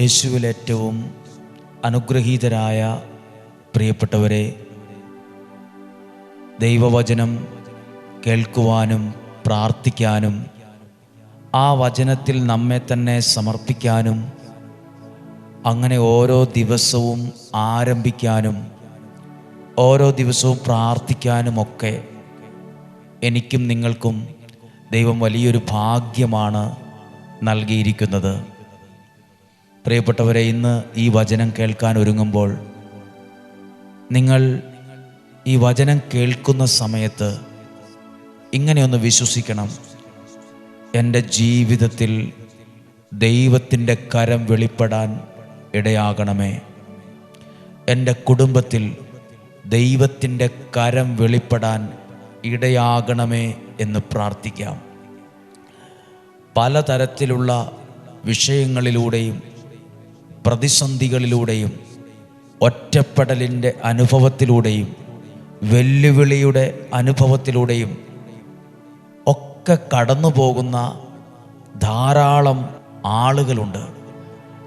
യേശുവിൽ ഏറ്റവും അനുഗ്രഹീതരായ പ്രിയപ്പെട്ടവരെ ദൈവവചനം കേൾക്കുവാനും പ്രാർത്ഥിക്കാനും ആ വചനത്തിൽ നമ്മെ തന്നെ സമർപ്പിക്കാനും അങ്ങനെ ഓരോ ദിവസവും ആരംഭിക്കാനും ഓരോ ദിവസവും പ്രാർത്ഥിക്കാനുമൊക്കെ എനിക്കും നിങ്ങൾക്കും ദൈവം വലിയൊരു ഭാഗ്യമാണ് നൽകിയിരിക്കുന്നത്. പ്രിയപ്പെട്ടവരെ ഇന്ന് ഈ വചനം കേൾക്കാൻ ഒരുങ്ങുമ്പോൾ നിങ്ങൾ ഈ വചനം കേൾക്കുന്ന സമയത്ത് ഇങ്ങനെയൊന്ന് വിശ്വസിക്കണം. എന്റെ ജീവിതത്തിൽ ദൈവത്തിന്റെ കരം വെളിപ്പെടാൻ ഇടയാകണമേ. എന്റെ കുടുംബത്തിൽ ദൈവത്തിന്റെ കരം വെളിപ്പെടാൻ ഇടയാകണമേ എന്ന് പ്രാർത്ഥിക്കാം. പലതരത്തിലുള്ള വിഷയങ്ങളിലൂടെയും പ്രതിസന്ധികളിലൂടെയും ഒറ്റപ്പെടലിന്റെ അനുഭവത്തിലൂടെയും വെല്ലുവിളിയുടെ അനുഭവത്തിലൂടെയും ഒക്കെ കടന്നു പോകുന്ന ധാരാളം ആളുകളുണ്ട്.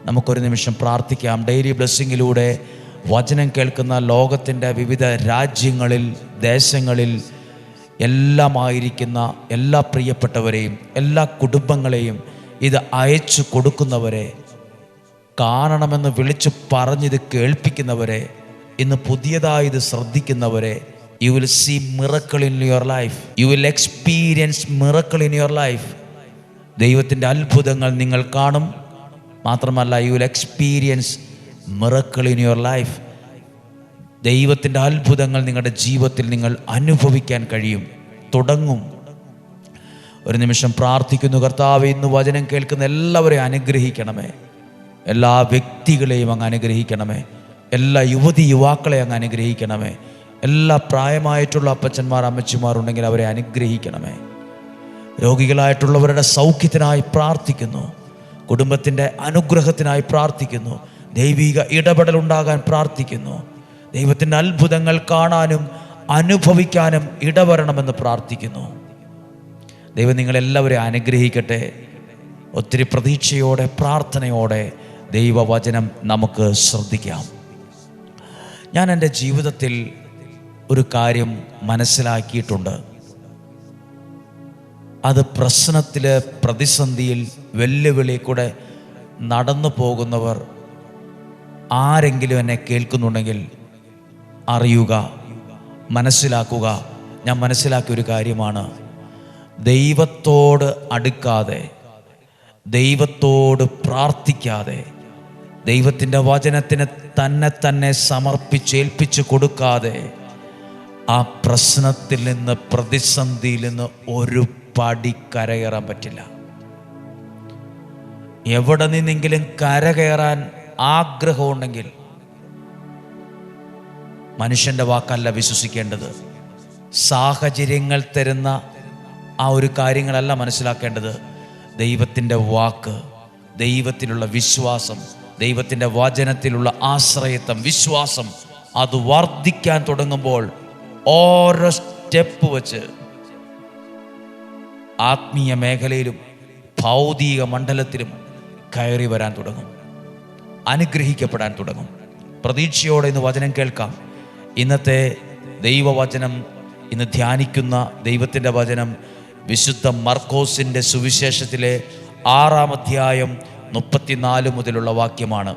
നമുക്കൊരു നിമിഷം പ്രാർത്ഥിക്കാം. ഡെയിലി ബ്ലെസ്സിങ്ങിലൂടെ വചനം കേൾക്കുന്ന ലോകത്തിന്റെ വിവിധ രാജ്യങ്ങളിൽ ദേശങ്ങളിൽ എല്ലാമായിരിക്കുന്ന എല്ലാ പ്രിയപ്പെട്ടവരെയും എല്ലാ കുടുംബങ്ങളെയും ഇത് അയച്ചു കൊടുക്കുന്നവരെ കാണണമെന്ന് വിളിച്ചു പറഞ്ഞിത് കേൾപ്പിക്കുന്നവരെ ഇന്ന് പുതിയതായി ഇത് ശ്രദ്ധിക്കുന്നവരെ you will see miracle in your life you will experience miracle in your life ദൈവത്തിന്റെ അത്ഭുതങ്ങൾ നിങ്ങൾ കാണും. മാത്രമല്ല you will experience miracle in your life ദൈവത്തിന്റെ അത്ഭുതങ്ങൾ നിങ്ങളുടെ ജീവിതത്തിൽ നിങ്ങൾ അനുഭവിക്കാൻ കഴിയും തുടങ്ങും. ഒരു നിമിഷം പ്രാർത്ഥിക്കുന്നു കർത്താവ് ഇന്ന് വചനം കേൾക്കുന്ന എല്ലാവരെയും അനുഗ്രഹിക്കണമേ. എല്ലാ വ്യക്തികളെയും അങ്ങ് അനുഗ്രഹിക്കണമേ. എല്ലാ യുവതി യുവാക്കളെ അങ്ങ് അനുഗ്രഹിക്കണമേ. എല്ലാ പ്രായമായിട്ടുള്ള അപ്പച്ചന്മാർ അമ്മച്ചിമാർ ഉണ്ടെങ്കിൽ അവരെ അനുഗ്രഹിക്കണമേ. രോഗികളായിട്ടുള്ളവരുടെ സൗഖ്യത്തിനായി പ്രാർത്ഥിക്കുന്നു. കുടുംബത്തിന്റെ അനുഗ്രഹത്തിനായി പ്രാർത്ഥിക്കുന്നു. ദൈവിക ഇടപെടൽ ഉണ്ടാകാൻ പ്രാർത്ഥിക്കുന്നു. ദൈവത്തിന്റെ അത്ഭുതങ്ങൾ കാണാനും അനുഭവിക്കാനും ഇടവരണമെന്ന് പ്രാർത്ഥിക്കുന്നു. ദൈവം നിങ്ങളെല്ലാവരെയും അനുഗ്രഹിക്കട്ടെ. ഒത്തിരി പ്രതീക്ഷയോടെ പ്രാർത്ഥനയോടെ ദൈവവചനം നമുക്ക് ശ്രദ്ധിക്കാം. ഞാൻ എന്റെ ജീവിതത്തിൽ ഒരു കാര്യം മനസ്സിലാക്കിയിട്ടുണ്ട്. അത് പ്രശ്നത്തിൽ പ്രതിസന്ധിയിൽ വെല്ലുവിളി കൂടെ നടന്നു പോകുന്നവർ ആരെങ്കിലും എന്നെ കേൾക്കുന്നുണ്ടെങ്കിൽ അറിയുക മനസ്സിലാക്കുക. ഞാൻ മനസ്സിലാക്കിയ ഒരു കാര്യമാണ് ദൈവത്തോട് അടുക്കാതെ ദൈവത്തോട് പ്രാർത്ഥിക്കാതെ ദൈവത്തിന്റെ വചനത്തിന് തന്നെ തന്നെ സമർപ്പിച്ചേൽപ്പിച്ചു കൊടുക്കാതെ ആ പ്രശ്നത്തിൽ നിന്ന് പ്രതിസന്ധിയിൽ നിന്ന് ഒരു പടി കരകയറാൻ പറ്റില്ല. എവിടെ നിന്നെങ്കിലും കരകയറാൻ ആഗ്രഹമുണ്ടെങ്കിൽ മനുഷ്യന്റെ വാക്കല്ല വിശ്വസിക്കേണ്ടത്. സാഹചര്യങ്ങൾ തരുന്ന ആ ഒരു കാര്യങ്ങളല്ല മനസ്സിലാക്കേണ്ടത്. ദൈവത്തിന്റെ വാക്ക് ദൈവത്തിലുള്ള വിശ്വാസം ദൈവത്തിന്റെ വചനത്തിലുള്ള ആശ്രയത്വം വിശ്വാസം അത് വർദ്ധിക്കാൻ തുടങ്ങുമ്പോൾ ഓരോ സ്റ്റെപ്പ് വച്ച് ആത്മീയ മേഖലയിലും ഭൗതിക മണ്ഡലത്തിലും കയറി വരാൻ തുടങ്ങും. അനുഗ്രഹിക്കപ്പെടാൻ തുടങ്ങും. പ്രതീക്ഷയോടെ ഇന്ന് വചനം കേൾക്കാം. ഇന്നത്തെ ദൈവവചനം ഇന്ന് ധ്യാനിക്കുന്ന ദൈവത്തിന്റെ വചനം വിശുദ്ധ മർക്കോസിന്റെ സുവിശേഷത്തിലെ ആറാം അധ്യായം മുപ്പത്തിനാല് മുതലുള്ള വാക്യമാണ്.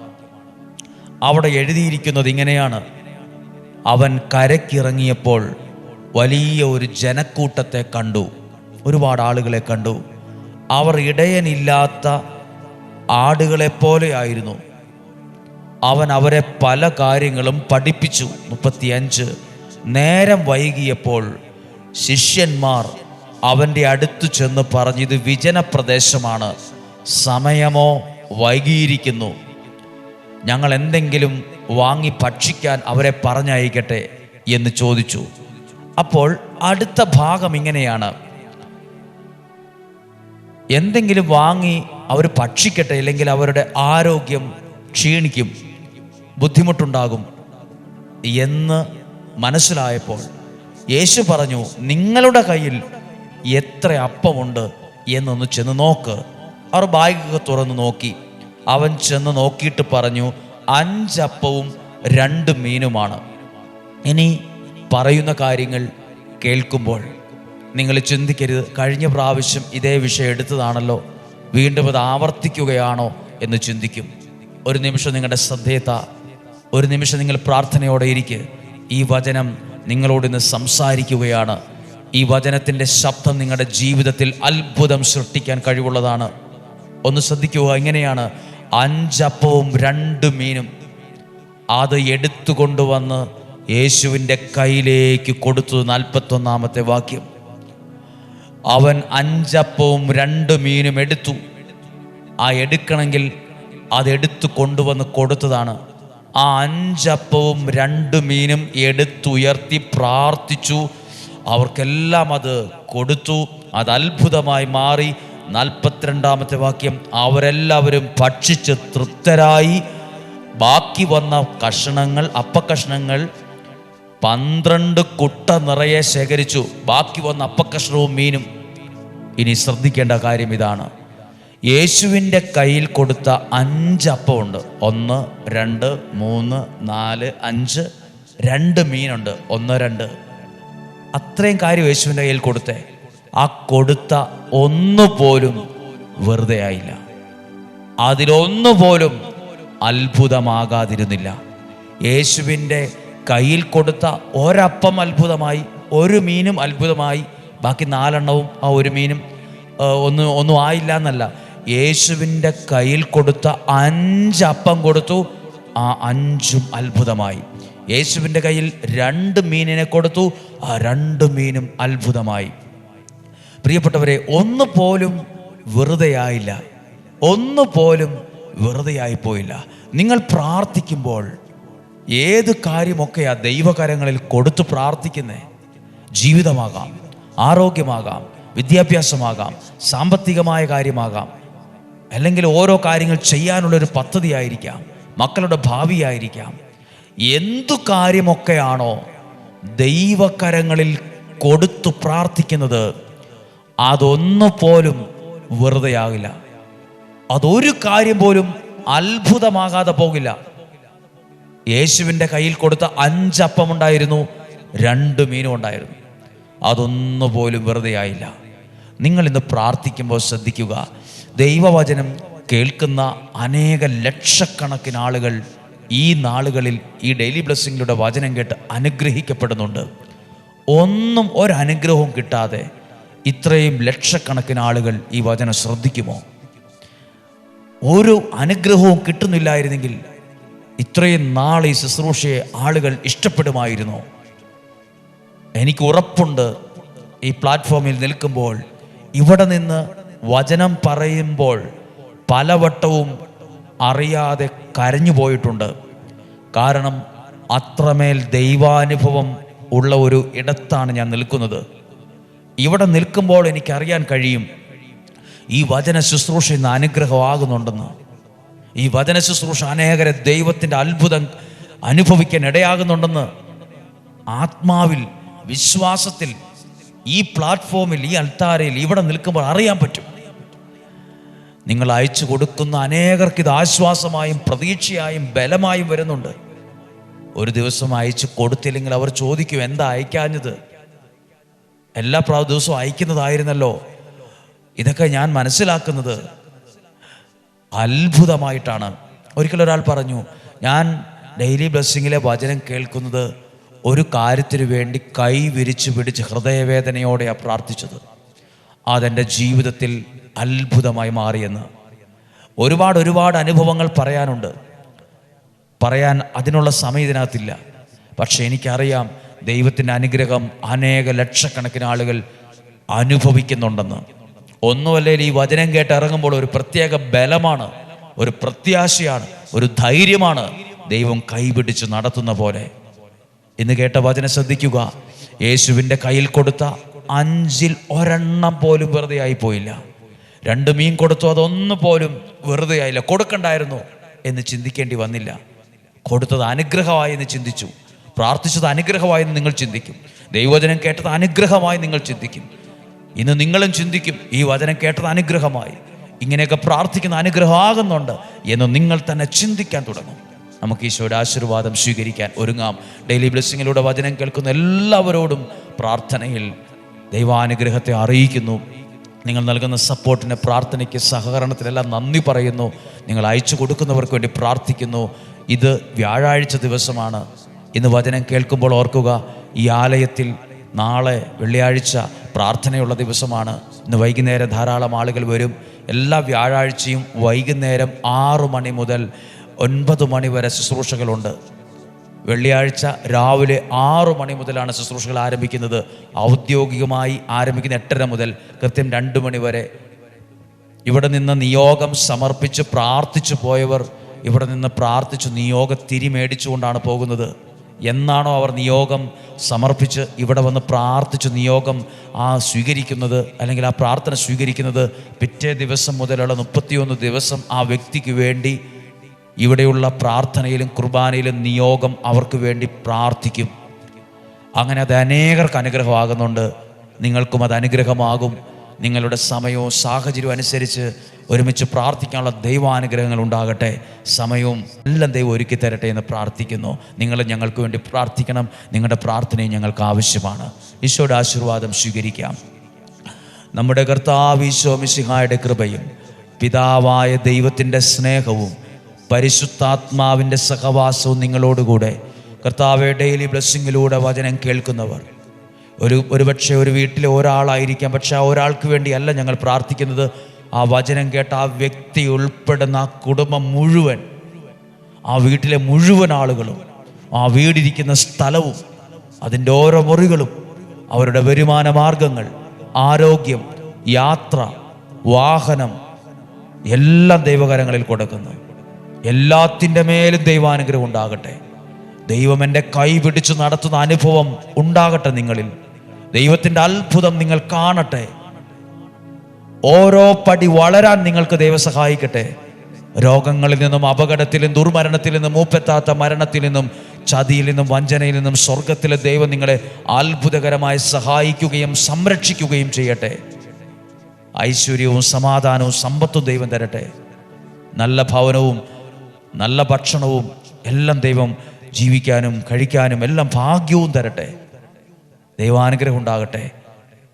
അവിടെ എഴുതിയിരിക്കുന്നത് ഇങ്ങനെയാണ്. അവൻ കരക്കിറങ്ങിയപ്പോൾ വലിയ ഒരു ജനക്കൂട്ടത്തെ കണ്ടു. ഒരുപാട് ആളുകളെ കണ്ടു. അവർ ഇടയനില്ലാത്ത ആടുകളെപ്പോലെയായിരുന്നു അവൻ അവരെ പല കാര്യങ്ങളും പഠിപ്പിച്ചു. മുപ്പത്തിയഞ്ച്. നേരം വൈകിയപ്പോൾ ശിഷ്യന്മാർ അവന്റെ അടുത്തു ചെന്ന് പറഞ്ഞു ഇത് വിജനപ്രദേശമാണ്. സമയമോ? വൈകിയിരിക്കുന്നു. ഞങ്ങൾ എന്തെങ്കിലും വാങ്ങി ഭക്ഷിക്കാൻ അവരെ പറഞ്ഞയക്കട്ടെ എന്ന് ചോദിച്ചു. അപ്പോൾ അടുത്ത ഭാഗം ഇങ്ങനെയാണ്. എന്തെങ്കിലും വാങ്ങി അവർ ഭക്ഷിക്കട്ടെ ഇല്ലെങ്കിൽ അവരുടെ ആരോഗ്യം ക്ഷീണിക്കും ബുദ്ധിമുട്ടുണ്ടാകും എന്ന് മനസ്സിലായപ്പോൾ യേശു പറഞ്ഞു നിങ്ങളുടെ കയ്യിൽ എത്ര അപ്പമുണ്ട്? എന്നൊന്ന് ചെന്ന് നോക്ക്. അവർ ബാഗൊക്കെ തുറന്ന് നോക്കി. അവൻ ചെന്ന് നോക്കിയിട്ട് പറഞ്ഞു അഞ്ചപ്പവും രണ്ട് മീനുമാണ്. ഇനി പറയുന്ന കാര്യങ്ങൾ കേൾക്കുമ്പോൾ നിങ്ങൾ ചിന്തിക്കരുത്. കഴിഞ്ഞ പ്രാവശ്യം ഇതേ വിഷയം എടുത്തതാണല്ലോ. വീണ്ടും അത് ആവർത്തിക്കുകയാണോ എന്ന് ചിന്തിക്കും. ഒരു നിമിഷം നിങ്ങളുടെ ശ്രദ്ധേയത ഒരു നിമിഷം നിങ്ങൾ പ്രാർത്ഥനയോടെ ഇരിക്കുക ഈ വചനം നിങ്ങളോട് ഇന്ന് സംസാരിക്കുകയാണ്. ഈ വചനത്തിന്റെ ശബ്ദം നിങ്ങളുടെ ജീവിതത്തിൽ അത്ഭുതം സൃഷ്ടിക്കാൻ കഴിവുള്ളതാണ്. ഒന്ന് ശ്രദ്ധിക്കുക എങ്ങനെയാണ് അഞ്ചപ്പവും രണ്ട് മീനും അത് എടുത്തുകൊണ്ടുവന്ന് യേശുവിന്റെ കയ്യിലേക്ക് കൊടുത്തു നാൽപ്പത്തൊന്നാമത്തെ വാക്യം. അവൻ അഞ്ചപ്പവും രണ്ട് മീനും എടുത്തു. ആ എടുക്കണമെങ്കിൽ അതെടുത്ത് കൊണ്ടുവന്ന് കൊടുത്തതാണ്. ആ അഞ്ചപ്പവും രണ്ട് മീനും എടുത്തുയർത്തി പ്രാർത്ഥിച്ചു. അവർക്കെല്ലാം അത് കൊടുത്തു. അത് അത്ഭുതമായി മാറി. നാൽപ്പത്തിരണ്ടാമത്തെ വാക്യം അവരെല്ലാവരും ഭക്ഷിച്ച് തൃപ്തരായി. ബാക്കി വന്ന കഷണങ്ങൾ അപ്പക്കഷണങ്ങൾ പന്ത്രണ്ട് കുട്ട നിറയെ ശേഖരിച്ചു. ബാക്കി വന്ന അപ്പക്കഷണവും മീനും. ഇനി ശ്രദ്ധിക്കേണ്ട കാര്യം ഇതാണ്. യേശുവിന്റെ കയ്യിൽ കൊടുത്ത അഞ്ച് അപ്പമുണ്ട്. ഒന്ന് രണ്ട് മൂന്ന് നാല് അഞ്ച് രണ്ട് മീനുണ്ട്. ഒന്ന് രണ്ട്. അത്രയും കാര്യം യേശുവിന്റെ കയ്യിൽ കൊടുത്തേ. ആ കൊടുത്ത ഒന്ന് പോലും വെറുതെ ആയില്ല അതിലൊന്നുപോലും അത്ഭുതമാകാതിരുന്നില്ല. യേശുവിന്റെ കയ്യിൽ കൊടുത്ത ഒരപ്പം അത്ഭുതമായി ഒരു മീനും അത്ഭുതമായി ബാക്കി നാലെണ്ണവും ആ ഒരു മീനും ഒന്ന് ഒന്നും ആയില്ല എന്നല്ല യേശുവിന്റെ കയ്യിൽ കൊടുത്ത അഞ്ചപ്പം കൊടുത്തു ആ അഞ്ചും അത്ഭുതമായി. യേശുവിന്റെ കയ്യിൽ രണ്ട് മീനിനെ കൊടുത്തു ആ രണ്ട് മീനും അത്ഭുതമായി. പ്രിയപ്പെട്ടവരെ ഒന്ന് പോലും വെറുതെയായില്ല. ഒന്ന് പോലും വെറുതെയായി പോയില്ല നിങ്ങൾ പ്രാർത്ഥിക്കുമ്പോൾ ഏത് കാര്യമൊക്കെയാ ദൈവകരങ്ങളിൽ കൊടുത്തു പ്രാർത്ഥിക്കുന്നേ? ജീവിതമാകാം ആരോഗ്യമാകാം വിദ്യാഭ്യാസമാകാം സാമ്പത്തികമായ കാര്യമാകാം അല്ലെങ്കിൽ ഓരോ കാര്യങ്ങൾ ചെയ്യാനുള്ളൊരു പദ്ധതിയായിരിക്കാം മക്കളുടെ ഭാവിയായിരിക്കാം. എന്തു കാര്യമൊക്കെയാണോ ദൈവകരങ്ങളിൽ കൊടുത്തു പ്രാർത്ഥിക്കുന്നത് അതൊന്നു പോലും വെറുതെയാകില്ല. അതൊരു കാര്യം പോലും അത്ഭുതമാകാതെ പോകില്ല. യേശുവിന്റെ കയ്യിൽ കൊടുത്ത അഞ്ചപ്പമുണ്ടായിരുന്നു രണ്ട് മീനും ഉണ്ടായിരുന്നു. അതൊന്നു പോലും വെറുതെ ആയില്ല നിങ്ങൾ ഇന്ന് പ്രാർത്ഥിക്കുമ്പോൾ ശ്രദ്ധിക്കുക ദൈവവചനം കേൾക്കുന്ന അനേക ലക്ഷക്കണക്കിന് ആളുകൾ ഈ നാളുകളിൽ ഈ ഡെയിലി ബ്ലെസ്സിങ്ങിലൂടെ വചനം കേട്ട് അനുഗ്രഹിക്കപ്പെടുന്നുണ്ട്. ഒന്നും ഒരനുഗ്രഹവും കിട്ടാതെ ഇത്രയും ലക്ഷക്കണക്കിന് ആളുകൾ ഈ വചനം ശ്രദ്ധിക്കുമോ? ഓരോ അനുഗ്രഹവും കിട്ടുന്നില്ലായിരുന്നെങ്കിൽ ഇത്രയും നാൾ ഈ ശുശ്രൂഷയെ ആളുകൾ ഇഷ്ടപ്പെടുമായിരുന്നു? എനിക്ക് ഉറപ്പുണ്ട് ഈ പ്ലാറ്റ്ഫോമിൽ നിൽക്കുമ്പോൾ ഇവിടെ നിന്ന് വചനം പറയുമ്പോൾ പലവട്ടവും അറിയാതെ കരഞ്ഞു പോയിട്ടുണ്ട്. കാരണം അത്രമേൽ ദൈവാനുഭവം ഉള്ള ഒരു ഇടത്താണ് ഞാൻ നിൽക്കുന്നത്. ഇവിടെ നിൽക്കുമ്പോൾ എനിക്കറിയാൻ കഴിയും. ഈ വചന ശുശ്രൂഷ ഇന്ന് അനുഗ്രഹമാകുന്നുണ്ടെന്ന്. ഈ വചന ശുശ്രൂഷ അനേകരെ ദൈവത്തിന്റെ അത്ഭുതം അനുഭവിക്കാൻ ഇടയാകുന്നുണ്ടെന്ന്. ആത്മാവിൽ വിശ്വാസത്തിൽ ഈ പ്ലാറ്റ്ഫോമിൽ ഈ അൽത്താരയിൽ ഇവിടെ നിൽക്കുമ്പോൾ അറിയാൻ പറ്റും. നിങ്ങൾ അയച്ചു കൊടുക്കുന്ന അനേകർക്ക് ഇത് ആശ്വാസമായും പ്രതീക്ഷയായും ബലമായും വരുന്നുണ്ട്. ഒരു ദിവസം അയച്ചു കൊടുത്തില്ലെങ്കിൽ അവർ ചോദിക്കും എന്താ അയക്കാഞ്ഞത്? എല്ലാ പ്രാ ദിവസവും അയക്കുന്നതായിരുന്നല്ലോ. ഇതൊക്കെ ഞാൻ മനസ്സിലാക്കുന്നത് അത്ഭുതമായിട്ടാണ്. ഒരിക്കൽ ഒരാൾ പറഞ്ഞു ഞാൻ ഡെയിലി ബ്ലെസ്സിങ്ങിലെ വചനം കേൾക്കുന്നത് ഒരു കാര്യത്തിന് വേണ്ടി കൈ വിരിച്ചു പിടിച്ച് ഹൃദയവേദനയോടെയാണ് പ്രാർത്ഥിച്ചത്. അതെന്റെ ജീവിതത്തിൽ അത്ഭുതമായി മാറിയെന്ന് ഒരുപാട് ഒരുപാട് അനുഭവങ്ങൾ പറയാനുണ്ട്. പറയാൻ അതിനുള്ള സമയം ഇതിനകത്തില്ല. പക്ഷെ എനിക്കറിയാം ദൈവത്തിന്റെ അനുഗ്രഹം അനേക ലക്ഷക്കണക്കിന് ആളുകൾ അനുഭവിക്കുന്നുണ്ടെന്ന്. ഒന്നുമല്ലെങ്കിൽ ഈ വചനം കേട്ട് ഇറങ്ങുമ്പോൾ ഒരു പ്രത്യേക ബലമാണ് ഒരു പ്രത്യാശയാണ് ഒരു ധൈര്യമാണ് ദൈവം കൈപിടിച്ച് നടത്തുന്ന പോലെ. ഇന്ന് കേട്ട വചനം ശ്രദ്ധിക്കുക യേശുവിന്റെ കയ്യിൽ കൊടുത്ത അഞ്ചിൽ ഒരെണ്ണം പോലും വെറുതെ ആയിപ്പോയില്ല രണ്ട് മീൻ കൊടുത്തു അതൊന്നു പോലും വെറുതെ ആയില്ല കൊടുക്കണ്ടായിരുന്നു എന്ന് ചിന്തിക്കേണ്ടി വന്നില്ല. കൊടുത്തത് അനുഗ്രഹമായി എന്ന് ചിന്തിച്ചു. പ്രാർത്ഥിച്ചത് അനുഗ്രഹമായി നിങ്ങൾ ചിന്തിക്കും. ദൈവവചനം കേട്ടത് അനുഗ്രഹമായി നിങ്ങൾ ചിന്തിക്കും. ഇന്ന് നിങ്ങളും ചിന്തിക്കും ഈ വചനം കേട്ടത് അനുഗ്രഹമായി. ഇങ്ങനെയൊക്കെ പ്രാർത്ഥിക്കുന്ന അനുഗ്രഹമാകുന്നുണ്ട് എന്ന് നിങ്ങൾ തന്നെ ചിന്തിക്കാൻ തുടങ്ങും. നമുക്ക് ഈശോയുടെ ആശീർവാദം സ്വീകരിക്കാൻ ഒരുങ്ങാം. ഡെയിലി ബ്ലെസ്സിങ്ങിലൂടെ വചനം കേൾക്കുന്ന എല്ലാവരോടും പ്രാർത്ഥനയിൽ ദൈവാനുഗ്രഹത്തെ അറിയിക്കുന്നു. നിങ്ങൾ നൽകുന്ന സപ്പോർട്ടിന് പ്രാർത്ഥനയ്ക്ക് സഹകരണത്തിനെല്ലാം നന്ദി പറയുന്നു. നിങ്ങൾ അയച്ചു കൊടുക്കുന്നവർക്ക് വേണ്ടി പ്രാർത്ഥിക്കുന്നു. ഇത് വ്യാഴാഴ്ച ദിവസമാണ്. ഇന്ന് വചനം കേൾക്കുമ്പോൾ ഓർക്കുക ഈ ആലയത്തിൽ നാളെ വെള്ളിയാഴ്ച പ്രാർത്ഥനയുള്ള ദിവസമാണ്. ഇന്ന് വൈകുന്നേരം ധാരാളം ആളുകൾ വരും. എല്ലാ വ്യാഴാഴ്ചയും വൈകുന്നേരം ആറു മണി മുതൽ ഒൻപത് മണി വരെ ശുശ്രൂഷകളുണ്ട്. വെള്ളിയാഴ്ച രാവിലെ ആറു മണി മുതലാണ് ശുശ്രൂഷകൾ ആരംഭിക്കുന്നത്. ഔദ്യോഗികമായി ആരംഭിക്കുന്ന എട്ടര മുതൽ കൃത്യം രണ്ട് മണി വരെ. ഇവിടെ നിന്ന് നിയോഗം സമർപ്പിച്ച് പ്രാർത്ഥിച്ചു പോയവർ ഇവിടെ നിന്ന് പ്രാർത്ഥിച്ചു നിയോഗ തിരി മേടിച്ചുകൊണ്ടാണ് പോകുന്നത്. എന്നാണോ അവർ നിയോഗം സമർപ്പിച്ച് ഇവിടെ വന്ന് പ്രാർത്ഥിച്ച് നിയോഗം ആ സ്വീകരിക്കുന്നത് അല്ലെങ്കിൽ ആ പ്രാർത്ഥന സ്വീകരിക്കുന്നത്? പിറ്റേ ദിവസം മുതലുള്ള മുപ്പത്തിയൊന്ന് ദിവസം ആ വ്യക്തിക്ക് വേണ്ടി ഇവിടെയുള്ള പ്രാർത്ഥനയിലും കുർബാനയിലും നിയോഗം അവർക്ക് വേണ്ടി പ്രാർത്ഥിക്കും. അങ്ങനെ അത് അനേകർക്ക് അനുഗ്രഹമാകുന്നുണ്ട്. നിങ്ങൾക്കും അത് അനുഗ്രഹമാകും. നിങ്ങളുടെ സമയവും സാഹചര്യവും അനുസരിച്ച് ഒരുമിച്ച് പ്രാർത്ഥിക്കാനുള്ള ദൈവാനുഗ്രഹങ്ങൾ ഉണ്ടാകട്ടെ. സമയവും എല്ലാം ദൈവം ഒരുക്കി തരട്ടെ എന്ന് പ്രാർത്ഥിക്കുന്നു. നിങ്ങൾ ഞങ്ങൾക്ക് വേണ്ടി പ്രാർത്ഥിക്കണം. നിങ്ങളുടെ പ്രാർത്ഥനയും ഞങ്ങൾക്ക് ആവശ്യമാണ്. ഈശോയുടെ ആശീർവാദം സ്വീകരിക്കാം. നമ്മുടെ കർത്താവ് ഈശോ മിശിഹായുടെ കൃപയും പിതാവായ ദൈവത്തിന്റെ സ്നേഹവും പരിശുദ്ധാത്മാവിന്റെ സഹവാസവും നിങ്ങളോടുകൂടെ. കർത്താവ് ഡെയിലി ബ്ലെസ്സിങ്ങിലൂടെ വചനം കേൾക്കുന്നവർ ഒരു ഒരുപക്ഷെ ഒരു വീട്ടിലെ ഒരാളായിരിക്കാം പക്ഷെ ആ ഒരാൾക്ക് വേണ്ടിയല്ല ഞങ്ങൾ പ്രാർത്ഥിക്കുന്നത്. ആ വചനം കേട്ട ആ വ്യക്തി ഉൾപ്പെടുന്ന ആ കുടുംബം മുഴുവൻ ആ വീട്ടിലെ മുഴുവൻ ആളുകളും ആ വീടിരിക്കുന്ന സ്ഥലവും അതിന്റെ ഓരോ മുറികളും അവരുടെ വരുമാന മാർഗങ്ങൾ ആരോഗ്യം യാത്ര വാഹനം എല്ലാം ദൈവകരങ്ങളിൽ കൊടുക്കുന്നു. എല്ലാത്തിന്റെ മേലും ദൈവാനുഗ്രഹം ഉണ്ടാകട്ടെ. ദൈവം എന്റെ കൈ പിടിച്ചു നടത്തുന്ന അനുഭവം ഉണ്ടാകട്ടെ നിങ്ങളിൽ. ദൈവത്തിന്റെ അത്ഭുതം നിങ്ങൾ കാണട്ടെ. ഓരോ പടി വളരാൻ നിങ്ങൾക്ക് ദൈവം സഹായിക്കട്ടെ. രോഗങ്ങളിൽ നിന്നും അപകടത്തിൽ ദുർമരണത്തിൽ നിന്നും മൂപ്പെത്താത്ത മരണത്തിൽ നിന്നും ചതിയിൽ നിന്നും വഞ്ചനയിൽ നിന്നും സ്വർഗത്തിലെ ദൈവം നിങ്ങളെ അത്ഭുതകരമായി സഹായിക്കുകയും സംരക്ഷിക്കുകയും ചെയ്യട്ടെ. ഐശ്വര്യവും സമാധാനവും സമ്പത്തും ദൈവം തരട്ടെ. നല്ല ഭവനവും നല്ല ഭക്ഷണവും എല്ലാം ദൈവം ജീവിക്കാനും കഴിക്കാനും എല്ലാം ഭാഗ്യവും തരട്ടെ. ദൈവാനുഗ്രഹം ഉണ്ടാകട്ടെ.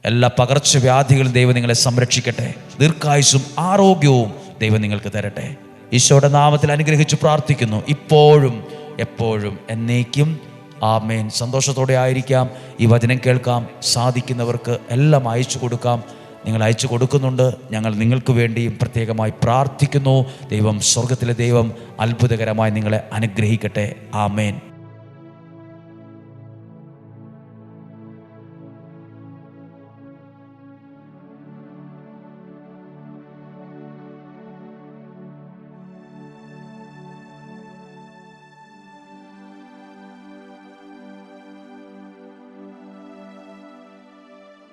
എല്ലാ പകർച്ചവ്യാധികളും ദൈവം നിങ്ങളെ സംരക്ഷിക്കട്ടെ. ദീർഘായുസും ആരോഗ്യവും ദൈവം നിങ്ങൾക്ക് തരട്ടെ. ഈശോയുടെ നാമത്തിൽ അനുഗ്രഹിച്ച് പ്രാർത്ഥിക്കുന്നു. ഇപ്പോഴും എപ്പോഴും എന്നേക്കും. ആമേൻ. സന്തോഷത്തോടെ ആയിരിക്കാം. ഈ വചനം കേൾക്കാം. സാധിക്കുന്നവർക്ക് എല്ലാം അയച്ചു കൊടുക്കാം. നിങ്ങൾ അയച്ചു കൊടുക്കുന്നുണ്ട്. ഞങ്ങൾ നിങ്ങൾക്ക് വേണ്ടിയും പ്രത്യേകമായി പ്രാർത്ഥിക്കുന്നു. ദൈവം സ്വർഗത്തിലെ ദൈവം അത്ഭുതകരമായി നിങ്ങളെ അനുഗ്രഹിക്കട്ടെ. ആമേൻ.